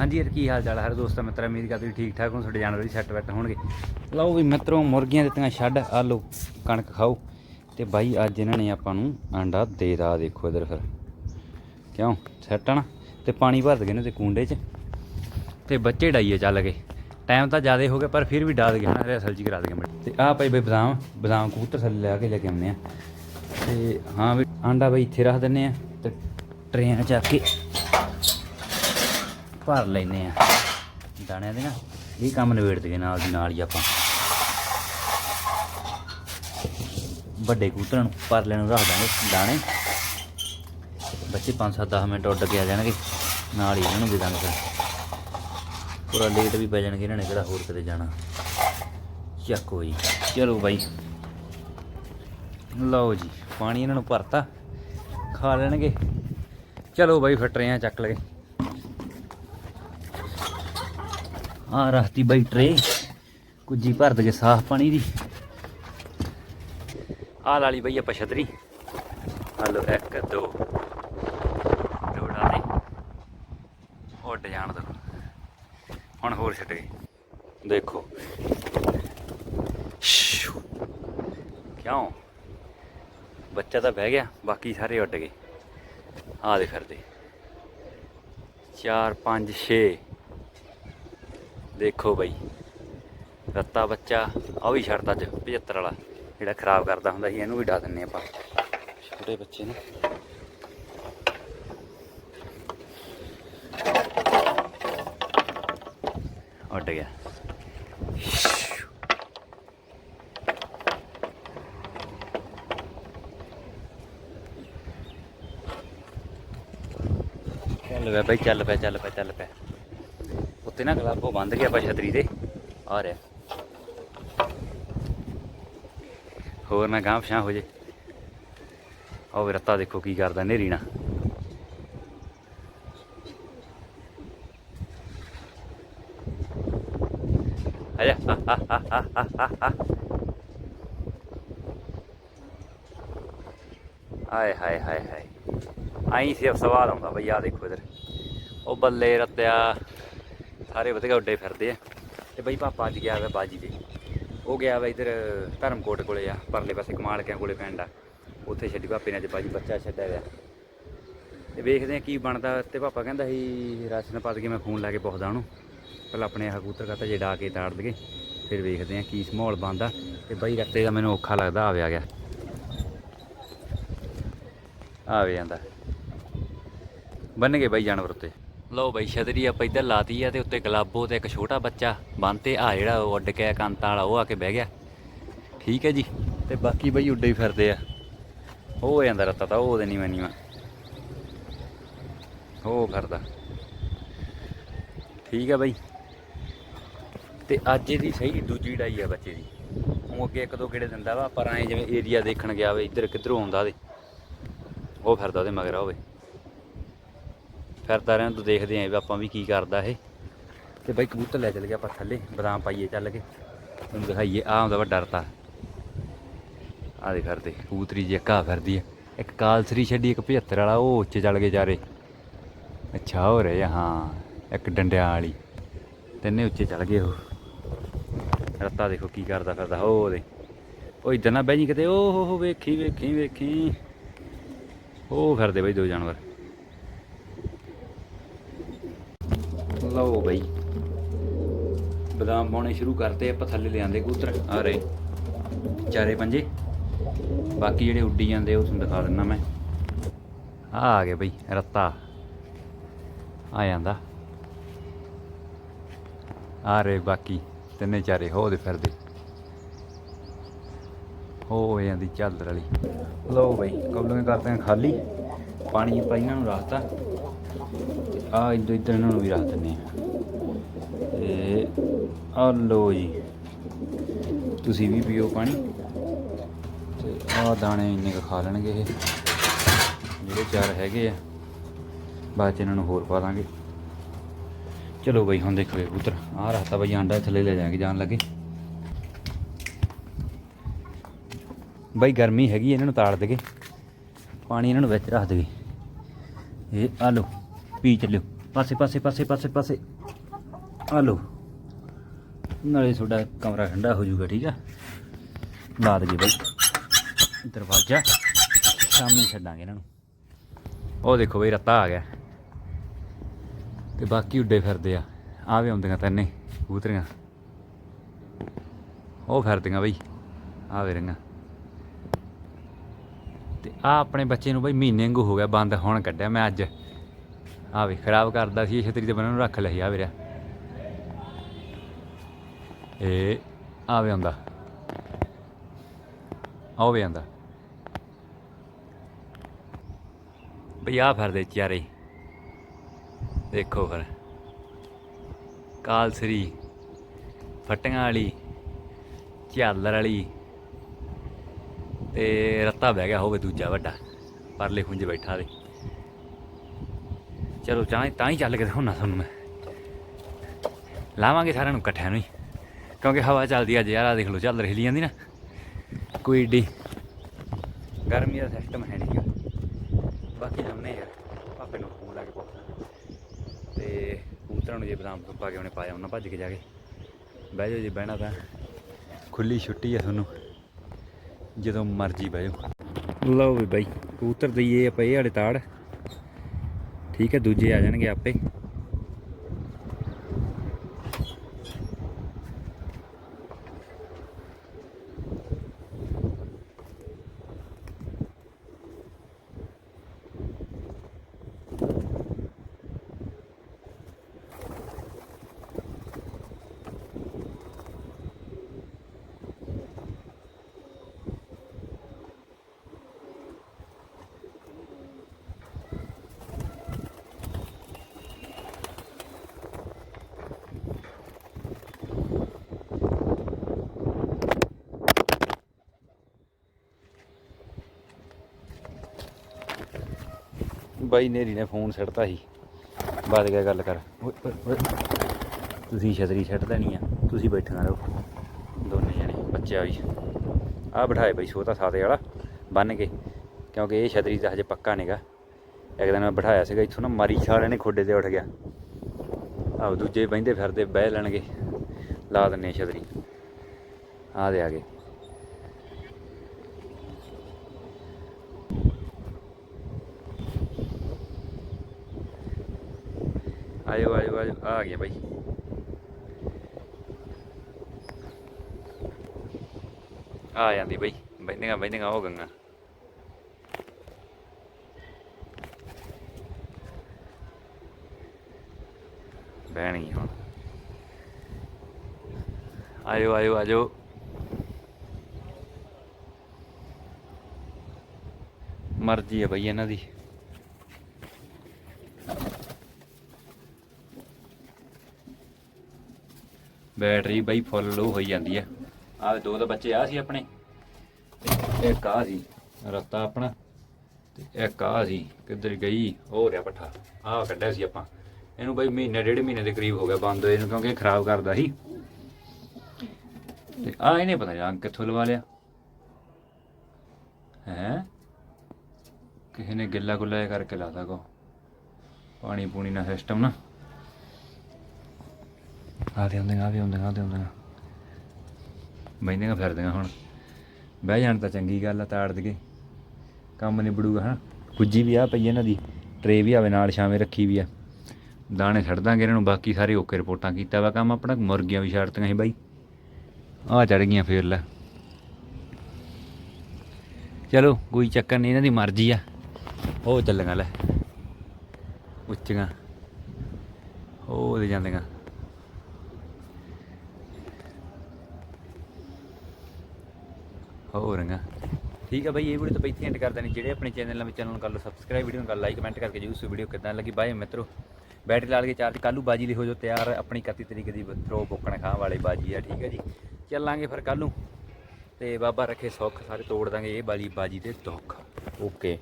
ਹਾਂਜੀ ਯਾਰ ਕੀ ਹਾਲ ਚਾਲ ਹੈ ਹਰ ਦੋਸਤਾਂ ਮਿੱਤਰਾਂ ਉਮੀਦ ਕਰਦੇ ਠੀਕ ਠਾਕ ਹੋ ਤੁਹਾਡੇ ਜਾਨਵਰ ਵੀ ਸੈੱਟ ਬੈਠ ਹੋਣਗੇ। ਲਓ ਵੀ ਮਿੱਤਰੋ, ਮੁਰਗੀਆਂ ਦਿੱਤੀਆਂ ਛੱਡ ਆ ਲਓ, ਕਣਕ ਖਾਓ। ਤੇ ਬਾਈ, ਅੱਜ ਇਹਨਾਂ ਨੇ ਆਪਾਂ ਨੂੰ ਆਂਡਾ ਦੇ ਦਾ ਦੇਖੋ ਇਧਰ ਫਿਰ। ਕਿਉਂ? ਸੈੱਟ ਆ ਨਾ? ਤੇ ਪਾਣੀ ਭਰ ਗਏ ਨੇ ਤੇ ਕੁੰਡੇ 'ਚ। ਤੇ ਬੱਚੇ ਡਾਈਏ ਚੱਲ ਗਏ ਟਾਈਮ ਤਾਂ ਜ਼ਿਆਦਾ ਹੋ ਗਿਆ, ਪਰ ਫਿਰ ਵੀ ਡਾਲ ਗਿਆ ਨਾ ਅਸਲ ਜੀ ਕਰਾ ਦਗੇ ਤੇ ਆਹ ਭਾਈ ਬਈ ਬਦਾਮ ਬਦਾਮ ਕਬੂਤਰ ਥੱਲੇ ਲਿਆ ਕੇ ਲੈ ਕੇ ਆਉਂਦੇ ਆ। ਤੇ ਹਾਂ ਵੀ ਆਂਡਾ ਬਈ ਇੱਥੇ ਰੱਖ ਦਿੰਨੇ ਆ, ਤੇ ਟਰੇਨ ਚੱਕ ਕੇ ਭਰ ਲੈਨੇ ਆ। ਦਾਣਿਆਂ ਦੇ ਨਾ, ਇਹ ਕੰਮ ਨਿਬੇੜ ਦਗੇ ਨਾਲ ਦੀ ਨਾਲ ਹੀ ਆਪਾਂ। ਵੱਡੇ ਕਬੂਤਰਾਂ ਨੂੰ ਭਰ ਲੈਣ ਨੂੰ ਰੱਖ ਦਾਂਗੇ ਦਾਣੇ। ਬੱਚੇ 5-7 ਮਿੰਟ ਉੱਡ ਕੇ ਆ ਜਾਣਗੇ, ਨਾਲ ਹੀ ਇਹਨਾਂ ਨੂੰ ਦੇ ਦਾਂਗੇ ਫਿਰ। ਪੂਰਾ ਲੇਟ ਵੀ ਪੈ ਜਾਣਗੇ ਇਹਨਾਂ ਨੇ, ਕਿਹੜਾ ਹੋਰ ਕਿਤੇ ਜਾਣਾ। ਚੱਕੋ ਜੀ ਚਲੋ ਬਾਈ। ਲਓ ਜੀ, ਪਾਣੀ ਇਹਨਾਂ ਨੂੰ ਭਰਤਾ। ਖਾ ਲੈਣਗੇ। ਚਲੋ ਬਾਈ, ਫਿਰ ਟਰੇਆਂ ਚੱਕ ਲਏ। ਆ ਰਹਤੀ ਬਾਈ ਟਰੇ, ਕੁੱਜੀ ਭਰ ਦਗੇ ਸਾਫ਼ ਪਾਣੀ ਦੀ। ਆ ਲਾਲੀ ਬਈ ਆਪਾਂ ਛਤਰੀ। ਹਲੋ 1 2 ਜੋੜਾ ਦੇ। ਉੱਡ ਜਾਣ ਦੋ। ਹੁਣ ਹੋਰ ਛੱਡ ਗਏ। ਦੇਖੋ। ਕਿਉਂ? ਬੱਚਾ ਤਾਂ ਬਹਿ ਗਿਆ, ਬਾਕੀ ਸਾਰੇ ਉੱਡ ਗਏ। ਆ ਦੇ। ਫਿਰਦੇ 4 5 6 ਦੇਖੋ ਬਾਈ। ਰੱਤਾ ਬੱਚਾ ਆ ਵੀ ਛੱਡਦਾ ਅੱਜ 75 ਵਾਲਾ, ਜਿਹੜਾ ਖਰਾਬ ਕਰਦਾ ਹੁੰਦਾ ਸੀ, ਇਹਨੂੰ ਵੀ ਡਾ ਦਿੰਨੇ ਆਪਾਂ। ਛੋਟੇ ਬੱਚੇ ਨੂੰ। ਉੱਡ ਗਿਆ। ਚੱਲ ਵੇ ਬਈ, ਚੱਲ ਪਿਆ ਚੱਲ ਪਿਆ ਚੱਲ ਪਿਆ। ਉੱਤੇ ਨਾ ਗਲਾਬੋ ਬੰਦ ਗਿਆ ਆਪਾਂ ਛਤਰੀ ਤੇ ਆ ਰਿਹਾ। ਹੋਰ ਨਾ ਗਾਂਹ ਪਛਾਂ ਹੋ ਜੇ। ਆਹ ਵੀ ਰੱਤਾ ਦੇਖੋ ਕੀ ਕਰਦਾ ਨੇਰੀ ਨਾ ਆਜਾ ਆਏ ਹਾਏ ਹਾਏ ਹਾਏ। ਆਈ ਸਿਰਫ ਸਵਾਦ ਆਉਂਦਾ ਬਈ ਆ ਦੇਖੋ ਇਧਰ। ਉਹ ਬੱਲੇ ਰੱਤਿਆ। ਸਾਰੇ ਵਧੀਆ ਉੱਡੇ ਫਿਰਦੇ ਆ। ਤੇ ਬਈ ਪਾਪਾ ਅੱਜ ਗਿਆ ਵਾ ਬਾਜੀ ਦੇ ਉਹ ਗਿਆ ਵਾ ਇਧਰ ਧਰਮਕੋਟ ਕੋਲੇ ਆ, ਪਰਲੇ ਪਾਸੇ ਕਮਾਲ ਕਿਆਂ ਕੋਲੇ ਪਿੰਡ ਆ। ਉੱਥੇ ਛੱਡੀ ਪਾਪੇ ਨੇ ਅੱਜ ਬਾਜੀ, ਬੱਚਾ ਛੱਡਿਆ ਗਿਆ ਤੇ ਵੇਖਦੇ ਆ ਕੀ ਬਣਦਾ। ਤੇ ਪਾਪਾ ਕਹਿੰਦਾ ਸੀ, ਰਾਸ਼ਨ ਪਾ ਕੇ ਮੈਂ ਖੂਨ ਲਾ ਕੇ ਪੁੱਛਦਾ ਉਹਨੂੰ। ਪਹਿਲਾਂ ਆਪਣੇ ਆਹ ਕਬੂਤਰ ਕਾਤਾ ਜੇ ਡਾ ਕੇ ਤਾੜ ਦਗੇ ਫਿਰ ਵੇਖਦੇ ਆ ਕੀ ਮਾਹੌਲ ਬਣਦਾ। ਤੇ ਬਈ ਰੱਤੇ ਦਾ ਮੈਨੂੰ ਔਖਾ ਲੱਗਦਾ ਆ ਗਿਆ। ਆਵੇ ਜਾਂਦਾ ਬੰਨ ਗਏ ਬਾਈ ਜਾਨਵਰ ਉੱਤੇ। ਲਓ ਬਾਈ ਛਤਰੀ ਆਪਾਂ ਇੱਧਰ ਲਾਤੀ ਆ ਤੇ ਉੱਤੇ ਗਲਾਬੋ ਤੇ ਇੱਕ ਛੋਟਾ ਬੱਚਾ ਬੰਨਤੇ ਆ ਜਿਹੜਾ ਉਹ ਉੱਡ ਕੇ ਕੰਤਾਂ ਵਾਲਾ, ਉਹ ਆ ਕੇ ਬਹਿ ਗਿਆ। ਠੀਕ ਹੈ ਜੀ। ਤੇ ਬਾਕੀ ਬਈ ਉੱਡੇ ਹੀ ਫਿਰਦੇ ਆ। ਉਹ ਹੋ ਜਾਂਦਾ ਰੱਤਾ ਤਾਂ, ਉਹ ਉਹਦੇ ਨੀਵਾਂ ਮੈਂ ਉਹ ਫਿਰਦਾ। ਠੀਕ ਹੈ ਬਈ। ਤੇ ਅੱਜ ਇਹਦੀ ਸਹੀ ਦੂਜੀ ਡਾਈ ਆ ਬੱਚੇ ਦੀ। ਉਹ ਅੱਗੇ ਇੱਕ ਦੋ ਗੇੜੇ ਦਿੰਦਾ ਵਾ, ਪਰ ਐ ਜਿਵੇਂ ਏਰੀਆ ਦੇਖਣ ਗਿਆ ਵੇ, ਇੱਧਰ ਕਿੱਧਰੋਂ ਆਉਂਦਾ ਦੇ ਉਹ ਫਿਰਦਾ ਉਹਦੇ ਮਗਰ ਹੋਵੇ ਫਿਰਦਾ ਰਹਿਣ, ਤੋਂ ਦੇਖਦੇ ਆਂ ਵੀ ਆਪਾਂ ਵੀ ਕੀ ਕਰਦਾ ਇਹ। ਤੇ ਬਾਈ ਕਬੂਤਰ ਲੈ ਚੱਲ ਗਿਆ ਆਪਾਂ ਥੱਲੇ, ਬਦਾਮ ਪਾਈਏ ਚੱਲ ਕੇ। ਤੁਹਾਨੂੰ ਦਿਖਾਈਏ ਆ ਆਉਂਦਾ ਵੱਡਾ ਰਤਾ। ਆ ਦੇ ਫਿਰਦੇ, ਕਬੂਤਰੀ ਜੀ ਘਾ ਫਿਰਦੀ ਹੈ ਇੱਕ ਕਾਲਸਰੀ ਛੱਡੀ, ਇੱਕ 75 ਵਾਲਾ, ਉਹ ਉੱਚੇ ਚੱਲ ਗਏ ਜਾਰੇ ਅੱਛਾ, ਹੋ ਰਿਹਾ ਹਾਂ, ਇੱਕ ਡੰਡਿਆਂ ਵਾਲੀ। ਤਿੰਨੇ ਉੱਚੇ ਚੱਲ ਗਏ ਉਹ। ਰਤਾ ਦੇਖੋ ਕੀ ਕਰਦਾ ਫਿਰਦਾ, ਹੋ ਉਹਦੇ ਉਹ ਇਦਾਂ ਨਾ ਬਹਿ ਜੀ ਕਿਤੇ ਓ ਹੋ ਹੋ, ਵੇਖੀ ਵੇਖੀ ਵੇਖੀ। ਉਹ ਫਿਰਦੇ ਬਈ ਦੋ ਜਾਨਵਰ। ਲਓ ਬਈ। ਬਦਾਮ ਪਾਉਣੇ ਸ਼ੁਰੂ ਕਰਤੇ, ਆਪਾਂ ਥੱਲੇ ਲਿਆਂਦੇ ਕਬੂਤਰ। ਆ ਰਹੇ। ਚਾਰੇ ਪੰਜੇ। ਬਾਕੀ ਜਿਹੜੇ ਉੱਡੀ ਜਾਂਦੇ, ਉਹ ਤੁਹਾਨੂੰ ਦਿਖਾ ਦਿੰਦਾ ਮੈਂ। ਆ ਆ ਗਏ ਬਈ, ਰੱਤਾ। ਆ ਜਾਂਦਾ। ਆ ਰਹੇ ਬਾਕੀ, ਤਿੰਨੇ ਚਾਰੇ ਹੋ ਦੇ ਫਿਰਦੇ। ਹੋ ਜਾਂਦੀ ਝਾਲਰ ਵਾਲੀ। ਲਓ ਬਈ ਕਬਲਾਂ ਕਰਦੇ ਖਾਲੀ। ਪਾਣੀ ਪਾਈਆਂ ਨੂੰ ਰੱਖਤਾ। ਆ ਇੱਧਰ ਇੱਧਰ ਇਹਨਾਂ ਨੂੰ ਵੀ ਰੱਖ ਦਿੰਦੇ ਆ ਤੇ ਆ ਲਓ ਜੀ। ਤੁਸੀਂ ਵੀ ਪੀਓ ਪਾਣੀ। ਤੇ ਆ ਦਾਣੇ ਇੰਨੇ ਕੁ ਖਾ ਲੈਣਗੇ ਇਹ। ਜਿਹੜੇ ਚਾਰ ਹੈਗੇ ਆ। ਬਾਅਦ ਚ ਇਹਨਾਂ ਨੂੰ ਹੋਰ ਪਾ ਦਾਂਗੇ। ਚਲੋ ਬਈ, ਹੁਣ ਦੇਖੋ ਕਬੂਤਰ। ਆ ਰਹਤਾ ਬਈ, ਆਂਡਾ ਥੱਲੇ ਲੈ ਜਾਾਂਗੇ ਜਾਣ ਲੱਗੇ। ਬਈ, ਗਰਮੀ ਹੈਗੀ ਇਹਨਾਂ ਨੂੰ ਤਾੜ ਦੇਗੇ। ਪਾਣੀ ਇਹਨਾਂ ਨੂੰ ਵਿੱਚ ਰੱਖ ਦੇਗੇ। ਇਹ, ਆ ਲਓ। ਪੀ ਚੱਲਿਓ। ਪਾਸੇ ਪਾਸੇ ਪਾਸੇ ਪਾਸੇ ਪਾਸੇ। ਆ ਲਓ। ਨਾਲੇ ਤੁਹਾਡਾ ਕਮਰਾ ਠੰਡਾ ਹੋ ਜਾਊਗਾ, ਠੀਕ ਆ? ਲਾ ਦਈਏ ਬਾਈ। ਦਰਵਾਜ਼ਾ। ਸ਼ਾਮੀ ਛੱਡਾਂਗੇ ਇਹਨਾਂ ਨੂੰ। ਉਹ ਦੇਖੋ ਬਈ, ਰੱਤਾ ਆ ਗਿਆ। ਤੇ ਬਾਕੀ ਉੱਡੇ ਫਿਰਦੇ ਆ। ਆ ਵੀ ਆਉਂਦੀਆਂ ਤੈਨੇ ਕਬੂਤਰੀਆਂ। ਉਹ ਫਿਰਦੀਆਂ ਬਈ। ਆ ਵੇ ਰੰਗਾ। ਤੇ ਆ ਆਪਣੇ ਬੱਚੇ ਨੂੰ ਬਈ ਮਹੀਨੇ ਵਾਂਗੂ ਹੋ ਗਿਆ, ਬੰਦ ਹੁਣ ਕੱਢਿਆ ਮੈਂ ਅੱਜ। ਆ ਵੀ ਖਰਾਬ ਕਰਦਾ ਸੀ ਛਤਰੀ ਦੇ ਬੰਨ੍ਹ ਨੂੰ ਰੱਖ ਲਿਆ ਆ ਵੀਰਾ ਇਹ ਆ ਵੇ ਆਉਂਦਾ। ਆ ਵੇ ਆਉਂਦਾ। ਬਈ ਆ ਫਿਰਦੇ ਚਾਰੇ। ਦੇਖੋ ਫਿਰ। ਕਾਲਸਰੀ, ਫਟੀਆਂ ਵਾਲੀ, ਝਾਲਰ ਵਾਲੀ ਤੇ ਰੱਤਾ ਬਹਿ ਗਿਆ ਹੋਵੇ ਦੂਜਾ ਵੱਡਾ, ਪਰਲੇ ਖੁੰਝੇ ਬੈਠਾ ਦੇ। ਚਲੋ ਤਾਂ ਤਾਂ ਹੀ ਚੱਲ ਕੇ ਦਿਖਾਉਣਾ ਤੁਹਾਨੂੰ ਮੈਂ। ਲਾਵਾਂਗੇ ਸਾਰਿਆਂ ਨੂੰ ਇਕੱਠਿਆਂ ਨੂੰ ਹੀ। ਕਿਉਂਕਿ ਹਵਾ ਚੱਲਦੀ ਅੱਜ ਯਾਰ ਆ ਦੇਖ ਲਓ, ਚੱਲ ਰਹੀ ਜਾਂਦੀ ਨਾ। ਕੋਈ ਏਡੀ ਗਰਮੀ ਦਾ ਸਿਸਟਮ ਹੈ ਨਹੀਂਗਾ ਬਾਕੀ ਜੰਮਨੇ ਯਾਰ ਪਾਪੇ ਨੂੰ ਫੋਨ ਲਾ ਕੇ ਪੁੱਛਦਾ ਤੇ ਕਬੂਤਰਾਂ ਨੂੰ ਜੇ ਬਦਾਮ ਤੋਂ ਪਾ ਕੇ ਉਹਨੇ ਪਾਇਆ, ਉਹਨਾਂ ਭੱਜ ਕੇ ਜਾ ਕੇ। ਬਹਿ ਜਾਓ ਜੇ ਬਹਿਣਾ ਤਾਂ। ਖੁੱਲੀ ਛੁੱਟੀ ਆ ਤੁਹਾਨੂੰ। ਜਦੋਂ ਮਰਜ਼ੀ ਬਹਿ ਜਾਓ। ਲਓ ਵੀ ਬਾਈ, ਕਬੂਤਰ ਦਈਏ ਆਪਾਂ, ਇਹ ਵਾਲੇ ਤਾੜ। ਠੀਕ ਹੈ ਦੂਜੇ ਆ ਜਾਣਗੇ ਆਪੇ। ਬਾਈ ਨੇਰੀ ਨੇ ਫੋਨ ਛੱਡਤਾ ਸੀ। ਵੱਧ ਗਿਆ ਗੱਲ ਕਰ। ਤੁਸੀਂ ਛਤਰੀ ਛੱਡ ਦੇਣੀ ਆ। ਤੁਸੀਂ ਬੈਠਣਾ ਰਹੋ। ਦੋਨੇ ਜਣੇ, ਬੱਚਾ ਵੀ। ਆ ਬਿਠਾਏ ਬਈ ਛੋਟਾ ਸਾਦੇ ਵਾਲਾ ਬੰਨ ਕੇ। ਕਿਉਂਕਿ ਇਹ ਛਤਰੀ ਦਾ ਹਜੇ ਪੱਕਾ ਨਹੀਂਗਾ ਇੱਕ ਦਿਨ ਮੈਂ ਬਿਠਾਇਆ ਸੀਗਾ, ਇੱਥੋਂ ਨਾ ਮਾਰੀ ਛਾਲੇ ਨੇ ਖੋਡੇ ਤੇ ਉੱਠ ਗਿਆ। ਆਹ ਦੂਜੇ ਬਹਿੰਦੇ ਫਿਰਦੇ, ਬਹਿ ਲੈਣਗੇ। ਲਾ ਦਿੰਨੇ ਛਤਰੀ। ਆ ਦੇ ਆ ਗਏ। ਆਇਓ ਆਇਓ ਆਇਓ, ਆ ਗਿਆ ਬਾਈ। ਆ ਜਾਂਦੀ ਬਾਈ ਬੈਂਦੀਆਂ ਬੈਂਦੀਆਂ ਹੋ ਗਈਆਂ ਬਹਿਣੀ ਹੁਣ। ਆਇਓ ਆਇਓ, ਆਜੋ। ਮਰਜ਼ੀ ਹੈ ਬਈ ਇਹਨਾਂ ਦੀ। ਬੈਟਰੀ ਬਈ ਫੁੱਲ ਲੋ ਹੋਈ ਜਾਂਦੀ ਆ। ਆਹ ਦੋ ਤਾਂ ਬੱਚੇ ਆ ਸੀ ਆਪਣੇ। ਇੱਕ ਆ ਸੀ, ਰੱਤਾ ਆਪਣਾ, ਤੇ ਇੱਕ ਆ ਸੀ, ਕਿੱਧਰ ਗਈ? ਹੋ ਰਿਹਾ ਪੱਠਾ। ਆਹ ਕੱਢਿਆ ਸੀ ਆਪਾਂ। ਇਹਨੂੰ ਬਈ ਮਹੀਨੇ, ਡੇਢ ਮਹੀਨੇ ਦੇ ਕਰੀਬ ਹੋ ਗਿਆ ਬੰਦ ਹੋਏ ਨੂੰ, ਕਿਉਂਕਿ ਇਹ ਖਰਾਬ ਕਰਦਾ ਸੀ। ਤੇ ਆ ਇਹਨੇ ਪਤਾ ਨਹੀਂ ਰੰਗ ਕਿੱਥੋਂ ਲਵਾ ਲਿਆ। ਹੈ? ਕਿਸੇ ਨੇ ਗਿੱਲਾ ਗੁੱਲਾ ਜਿਹਾ ਕਰਕੇ ਲਾਤਾ ਕੋ। ਪਾਣੀ ਪੂਣੀ ਦਾ ਸਿਸਟਮ ਨਾ। ਆ ਤੇ ਹੁੰਦੇ ਆ ਵੀ ਹੁੰਦੇ ਆ ਦੇ ਹੁੰਦੇ ਬੈਂਦੀਆਂ ਫਿਰਦੀਆਂ ਹੁਣ। ਬਹਿ ਜਾਣ ਤਾਂ ਚੰਗੀ ਗੱਲ ਆ, ਤਾੜ ਦਗੇ ਕੰਮ ਨਿਬੜੂਗਾ ਹਾਂ ਕੁੱਜੀ ਵੀ ਆ ਪਈ ਇਹਨਾਂ ਦੀ, ਟਰੇ ਵੀ ਆਵੇ ਨਾਲ ਛਾਵੇਂ ਰੱਖੀ ਵੀ ਆ। ਦਾਣੇ ਛੱਡ ਦਾਂਗੇ ਇਹਨਾਂ ਨੂੰ, ਬਾਕੀ ਸਾਰੇ ਓਕੇ ਰਿਪੋਰਟਾਂ ਕੀਤਾ ਵਾ ਕੰਮ ਆਪਣਾ, ਮੁਰਗੀਆਂ ਵੀ ਛੱਡਤੀਆਂ ਸੀ ਬਾਈ। ਆ ਚੜ ਗਈਆਂ ਫੇਰ ਲੈ। ਚਲੋ, ਕੋਈ ਚੱਕਰ ਨਹੀਂ, ਇਹਨਾਂ ਦੀ ਮਰਜ਼ੀ ਆ। ਉਹ ਚੱਲੀਆਂ, ਲੈ। ਉੱਚੀਆਂ। ਉਹ ਦੇ ਜਾਂਦੀਆਂ। ਹੋਰ ਰੰਗਾ ਠੀਕ ਹੈ ਬਾਈ, ਇਹ ਵੀਡੀਓ ਤਾਂ ਇੱਥੇ ਐਂਡ ਕਰ ਦੇਣੀ। ਜਿਹੜੇ ਆਪਣੇ ਚੈਨਲ ਨਾਲ ਚੈਨਲ ਨੂੰ ਕਰ ਲਓ ਸਬਸਕ੍ਰਾਈਬ ਵੀਡੀਓ ਨੂੰ, ਕਰ ਲਾਈਕ ਕਮੈਂਟ ਕਰਕੇ ਜਰੂਰ ਸੋ ਵੀਡੀਓ ਕਿਦਾਂ ਲੱਗੀ। ਬਾਏ ਮਿੱਤਰੋ, ਬੈਟਰੀ ਲਾ ਕੇ ਚਾਰਜ ਕੱਲੂ ਬਾਜੀ ਲਈ ਹੋ ਜੋ ਤਿਆਰ, ਆਪਣੀ 31 ਤਰੀਕ ਦੀ ਥਰੋ ਬੋਕਣ ਖਾਂ ਵਾਲੇ ਬਾਜੀ ਆ, ਠੀਕ ਹੈ ਜੀ। ਚੱਲਾਂਗੇ ਫਿਰ ਕੱਲ ਨੂੰ। ਤੇ ਬਾਬਾ ਰੱਖੇ ਸੁੱਖ, ਸਾਰੇ ਤੋੜ ਦਾਂਗੇ ਇਹ ਬਾਜੀ ਬਾਜੀ ਤੇ ਦੁੱਖ। ਓਕੇ